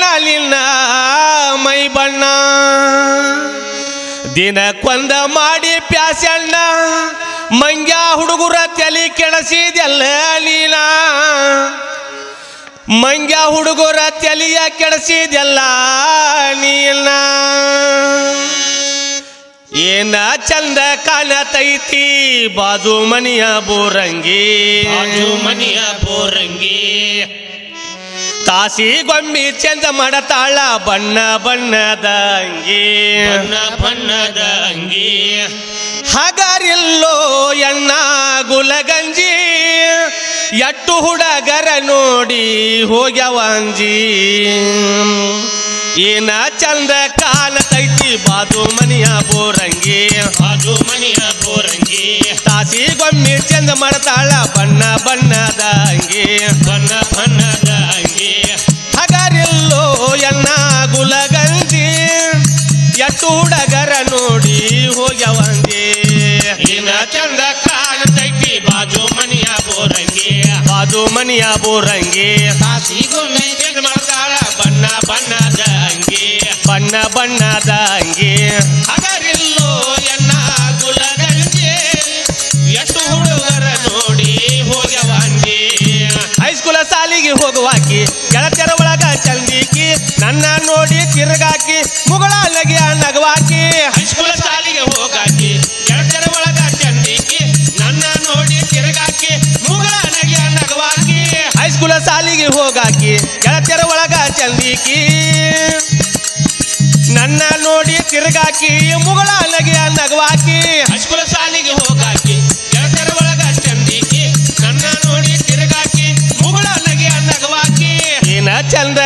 ನಿನ್ನ ಮೈ ಬಣ್ಣ. ದಿನ ಕೊಂದ ಮಾಡಿ ಪ್ಯಾಸಣ್ಣ. ಮಂಗ್ಯ ಹುಡುಗುರ ತಲಿ ಕೆಡಸಿದೆಲ್ಲ ನೀನ ಮಂಗ್ಯ ಹುಡುಗರ ತಲಿಯ ಕೆಡಸಿದೆಲ್ಲ ನೀನ. ಏನ ಚಂದ ಕಾಣತೈತಿ ಬಾಜು ಮನಿಯ ಬೋರಂಗಿ. ಬಾಜು ಮನಿಯ ಬೋರಂಗಿ. ತಾಸಿ ಗೊಂಬಿ ಚಂದ ಮಾಡತಾಳ ಬಣ್ಣ ಬಣ್ಣದ ಅಂಗಿ. ಬಣ್ಣ ಬಣ್ಣದ ಅಂಗಿ. ಹಗರಿಲ್ಲೋ ಎಣ್ಣ ಗುಲಗಂಜಿ. ಎಟ್ಟು ಹುಡಗರ ನೋಡಿ ಹೋಗ್ಯವಂಜಿ ಏನ ಚಂದ ಕಾಣತೈತಿ ಬಾದು ಮನಿಯ ಬೋರಂಗಿ. ಬಾದು ಮನೆಯ ಬೋರಂಗಿ. ತಾಸಿ ಗೊಂಬಿ ಚಂದ ಮಾಡತಾಳ ಬಣ್ಣ ಬಣ್ಣದ ಅಂಗಿ. ಬಣ್ಣ ಬಣ್ಣದ ಹುಡುಗರ ನೋಡಿ ಹೋಗವಂಗೆ ಇನ್ನ ಚಂದ ಕಾಣತೈತಿ ಬಾಜು ಮನೆಯ ಬೋರಂಗಿ. ಬಾಜು ಮನಿಯ ಬೋರಂಗಿ. ಚೆಂದ ಮಾಡ್ತಾಳ ಬಣ್ಣ ಬಣ್ಣದ ಅಂಗಿ. ಬಣ್ಣ ಬಣ್ಣದ ಅಂಗಿ. ಹಗರಿಲ್ಲೋ ಎನ್ನ ಗುಲಗಂಗೆ ಎಷ್ಟು ಹುಡುಗರ ನೋಡಿ ಹೋಗವಂಗೆ ಹೈಸ್ಕೂಲ ಸಾಲಿಗೆ ಹೋಗುವಾಕಿ ಗೆಳತಿಯರ ಒಳಗ ಚಂದಿಕಿ ನನ್ನ ನೋಡಿ ತಿರುಗಾಕಿ ಮುಗಳ ಚಂದಿಕಿ ನನ್ನ ನೋಡಿ ತಿರುಗಾಕಿ ಮುಗಳ ನಗೆ ನಗವಾಕಿ. ಹಸ್ಕುಲ ಸಾಲಿಗೆ ಹೋಗಾಕಿ ಗೆಳತಿಯರ ಒಳಗ ಚಂದಿಕಿ ನನ್ನ ನೋಡಿ ತಿರುಗಾಕಿ ಮುಗಳ ಅಲಗಿ ನಗವಾಕಿ. ಏನ ಚಂದ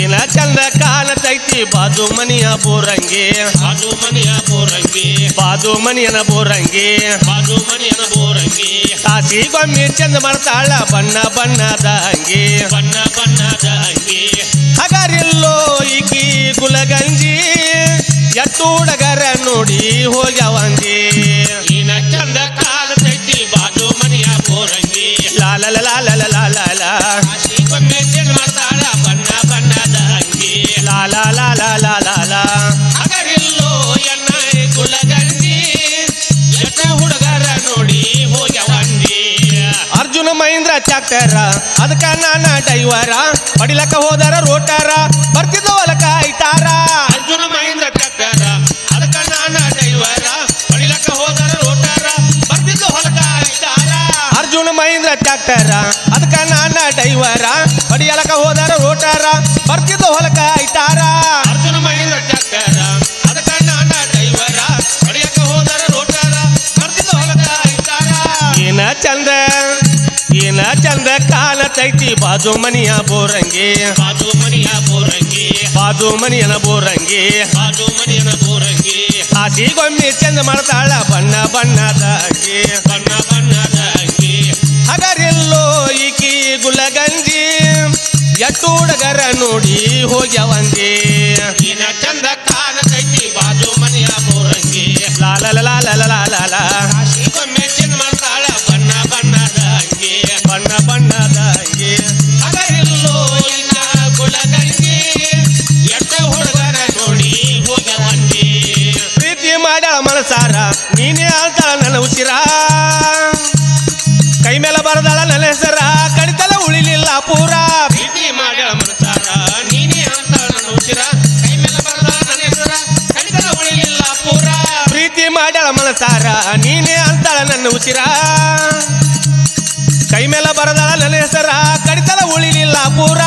ಏನ ಚಂದ ಕಾಣತೈತಿ ಬಾಜು ಮನಿಯ ಬೋರಂಗಿ. ಬಾಜು ಮನೆಯ ಬಾಜು ಮನಿಯನ ಬೋರಂಗಿ. ಬಾಜು ಮನಿಯನ ಬೋರಂಗಿ. ಸಾಸಿ ಗೊಮ್ಮಿ ಚಂದ ಮಾಡ್ತಾಳ ಬಣ್ಣ ಬಣ್ಣದ ಅಂಗಿ. ಬಣ್ಣ ಬಣ್ಣದ ಅಂಗಿ. ಹಗರಿಲ್ಲೋ ಈಕಿ ಗುಲಗಂಜಿ. ಎತ್ತೂಡಗರ ಹುಡುಗರ ನೋಡಿ ಹೋಗ್ಯವಂಜಿ. ಮಹೇಂದ್ರ ಚಾಕ್ಟರ ಅದಕ್ಕ ನಾನ ಡೈವರ ಹೊಡಿಲಕ್ಕ ಹೋದರ ರೋಟಾರ. ಬರ್ತಿದ್ದ ಹೊಲಕ ಐತಾರ. ಅರ್ಜುನ ಮಹೇಂದ್ರ ಚಾಕ್ಟರ ಅದಕ್ಕ ನಾನ ಡೈವರ ಹೊಡಿಲಕ್ಕ ಹೋದರ ರೋಟಾರ. ಬರ್ತಿದ್ದ ಹೊಲಕ ಐತಾರ. ಅರ್ಜುನ ಮಹೇಂದ್ರ ಚಾಕ್ಟರ ಅದಕ್ಕ ನಾನ ಡೈವರ ಹೊಡಿಯಲಕ ಹೋದರ ರೋಟಾರ. ಬರ್ತಿದ್ದ ಹೊಲಕ ಐತಾರ. ಅರ್ಜುನ ಮಹೇಂದ್ರ ಟ್ರ್ಯಾಕ್ಟರ ಏನ ಚಂದ ಕಾಲ ತೈತಿ? ಬಾಜು ಮನಿಯ ಬೋರಂಗಿ. ಬಾಜು ಮನಿಯ ಬೋರಂಗಿ. ಬಾಜು ಮನಿಯನ ಬೋರಂಗಿ. ಬಾಜು ಮನಿಯನ ಬೋರಂಗಿ. ಹಾಸಿಗೊಮ್ಮೆ ಗೊಮ್ಮಿ ಚಂದ ಮಾಡ್ತಾಳ ಬಣ್ಣ ಬಣ್ಣದ ಅಂಗಿ. ಬಣ್ಣ ಬಣ್ಣದ ಅಂಗಿ. ಹಗರಿಲ್ಲೋ ಈಕಿ ಗುಲಗಂಜಿ. ಎಟ್ಟು ಹುಡುಗರ ನೋಡಿ ಹೋಗ್ಯವಂಜಿ ಏನ ಚಂದ ಕಾಣತೈತಿ ಬಾಜು ಮನಿಯ ಬೋರಂಗಿ. ಲಾಲ ಲಾಲ ಲಾಲ ಲಾಲ ನನ್ನ ಉಸಿರ? ಕೈ ಮೇಲೆ ಬರದಾಳ ನನ್ನ ಹೆಸರ ಕಡಿತಲ ಉಳಿಲಿಲ್ಲ ಪೂರ. ಪ್ರೀತಿ ಮಾಡ್ಯಾಳ ಮನಸಾರ ನೀನೇ ಅಂತ ನನ್ನ ಉಸಿರ? ಕೈ ಮೇಲೆ ಬರದಾಳ ನನ್ನ ಹೆಸರ ಕಡಿತನ ಉಳಿಲಿಲ್ಲ ಪೂರ. ಪ್ರೀತಿ ಮಾಡ್ಯಾಳ ಮನಸಾರ ನೀನೇ ಅಂತಾಳ ನನ್ನ ಉಸಿರ. ಕೈ ಮೇಲೆ ಬರದಾಳ ನನ್ನ ಹೆಸರ ಕಡಿತಲ ಉಳಿಲಿಲ್ಲ ಪೂರ.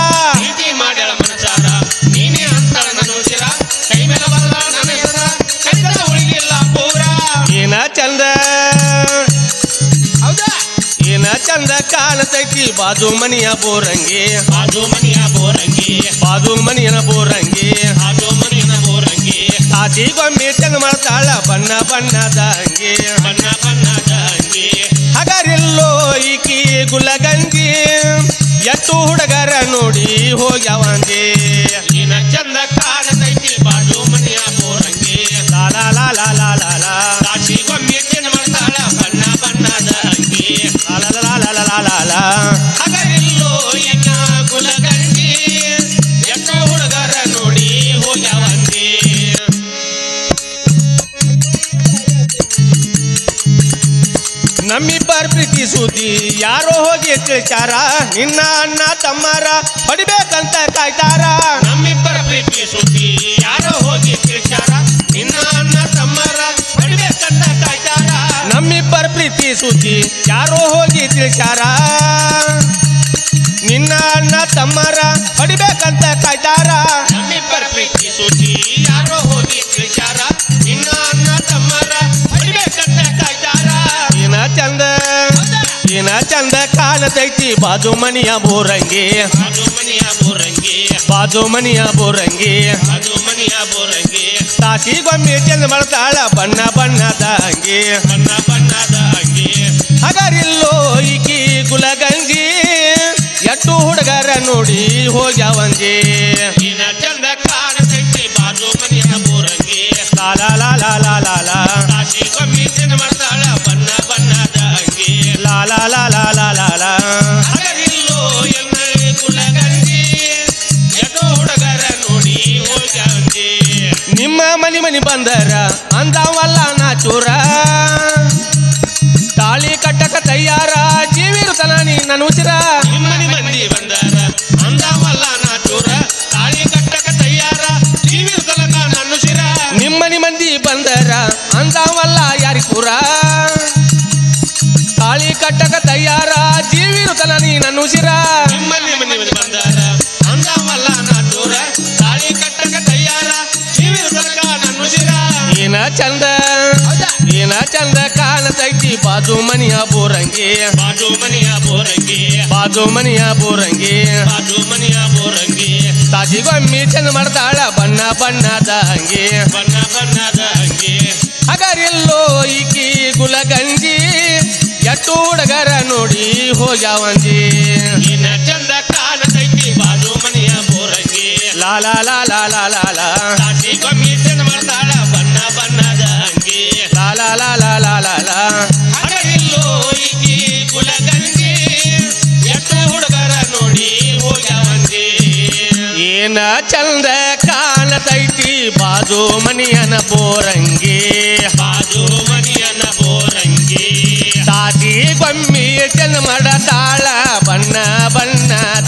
ಬಾಜು ಮನಿಯ ಬೋರಂಗಿ ಬಾಜು ಮನೆಯ ಬೋರಂಗಿ ಬಾಜು ಮನಿಯನ ಬೋರಂಗಿ ಬಾಜು ಬೋರಂಗಿ ಆಚಿ ಬೊಮ್ಮೆ ಚಂದ ಮಾಡ್ತಾಳ ಬಣ್ಣ ಬಣ್ಣದ ಅಂಗಿ ಬಣ್ಣ ಬಣ್ಣದ ಅಂಗಿ ಹಗರಿಲ್ಲೋ ಈಕಿ ಗುಲಗಂಜಿ ಎತ್ತು ಹುಡುಗರ ನೋಡಿ ಹೋಗ್ಯಾವಂಗೆ ಚಂದ ಕಾಣತೈತಿ ಬಾಜು ಮನೆಯ ಬೋರಂಗಿ ಲಾಲಾ ಲಾಲಾ ಲಾಲಾ ಲಾ ಕಾಶಿಗೊಮ್ಮೆ ಚೆನ್ನ ಮಾಡ್ತಾಳ ಬಣ್ಣ ಬಣ್ಣದ ಅಂಗಿ ಲಾಲಾ ಲಾಲಾ ಲಾಲಾ ಲಾ ನಮ್ಮಿಬ್ಬರ ಪ್ರೀತಿ ಸುದ್ದಿ, ಯಾರೋ ಹೋಗಿ ತಿಳಿಚಾರ ನಿನ್ನ ಅಣ್ಣ ತಮ್ಮರ ಹೊಡಿಬೇಕಂತ ಕಾಯ್ತಾರ. ನಮ್ಮಿಬ್ಬರ ಪ್ರೀತಿ ಸುದ್ದಿ, ಯಾರೋ ಹೋಗಿ ತಿಳಿಸ್ಯಾರ ನಿನ್ನ ಅಣ್ಣ ತಮ್ಮರ ಹೊಡಿಬೇಕಂತ ಕಾಯ್ತಾರ. ನಮ್ಮಿಬ್ಬರ ಪ್ರೀತಿ ಸುದ್ದಿ, ಯಾರೋ ಹೋಗಿ ತಿಳಿಸಾರ ನಿನ್ನ ಅಣ್ಣ ತಮ್ಮರ ಹೊಡಿಬೇಕಂತ ಕಾಯ್ತಾರ. ಚಂದ ಕಾಣತೈತಿ ಬಾಜು ಮನಿಯ ಬೋರಂಗಿ. ಬಾಜು ಮನಿಯ ಬೋರಂಗಿ. ತಾಸಿಗೊಮ್ಮೆ ಚಂದ ಮಾಡ್ತಾಳ ಬಣ್ಣ ಬಣ್ಣದ ಅಂಗಿ. ಹಗರಿಲ್ಲೋ ಈಕಿ ಗುಲಗಂಜಿ ಎಟ್ಟು ಹುಡುಗರ ನೋಡಿ ಹೋಗ್ಯಾವಂಜಿ. ಮನಿ ಬಂದರ? ಅಂದವಲ್ಲ ನಾ ಚೂರ. ತಾಳಿ ಕಟ್ಟಕ ತಯ್ಯಾರ ಜೀವಿರುತ್ತನ ನೀ ನನ್ನ ಉಸಿರ. ನಿಮ್ಮನಿ ಮಂದಿ ಬಂದಾರ? ಅಂದವಲ್ಲ ನಾ ಚೂರ. ತಾಳಿ ಕಟ್ಟಕ ತಯ್ಯಾರ ಜೀವಿ ತಲಕ ನನ್ನ ಉಸಿರಾ. ನಿಮ್ಮನಿ ಮಂದಿ ಬಂದರ ಅಂದವಲ್ಲ ಯಾರಿ ಪೂರ ತಾಳಿ ಕಟ್ಟಕ ತಯ್ಯಾರ ಜೀವಿರುತ್ತಲ ನೀ ನನ್ನ ಉಸಿರ. ನಿಮ್ಮನಿ ಮಂದಿ ಚಂದ. ಏನ ಚಂದ ಕಾಣತೈತಿ ಬಾಜು ಮನಿಯ ಬೋರಂಗಿ. ಬಾಜು ಮನೆಯ ಬೋರಂಗಿ. ಬಾಜು ಮನಿಯ ಬೋರಂಗಿ. ಬಾಜು ಮನೆಯ ಬೋರಂಗಿ. ತಾಸಿಗೊಮ್ಮಿ ಚಂದ ಮಾಡ್ತಾಳ ಬಣ್ಣ ಬಣ್ಣದ ಹಂಗಿ ಬಣ್ಣ ಬಣ್ಣದ ಹಂಗಿ ಹಗರಿಲ್ಲೋ ಈಕಿ ಗುಲಗಂಜಿ ಎಟ್ಟು ಹುಡುಗರ ನೋಡಿ ಹೋಗ್ಯಾವಂಜಿ. ಏನ ಚಂದ ಕಾಣತೈತಿ ಬಾಜು ಮನೆಯ ಬೋರಂಗಿ. ಲಾಲಾ ಲಾ ಲಾ ಲಾ ಲಾ ಲಾ ಏನ ಚಂದ ಕಾಣತೈತಿ ಬಾಜು ಮನಿಯನ ಬೋರಂಗಿ ಬಾಜು ಮನಿಯನ ಬೋರಂಗಿ ತಾಸಿ ಗೊಮ್ಮಿ ಚಂದ ಮಾಡತಾಳ ಬಣ್ಣ ಬಣ್ಣದ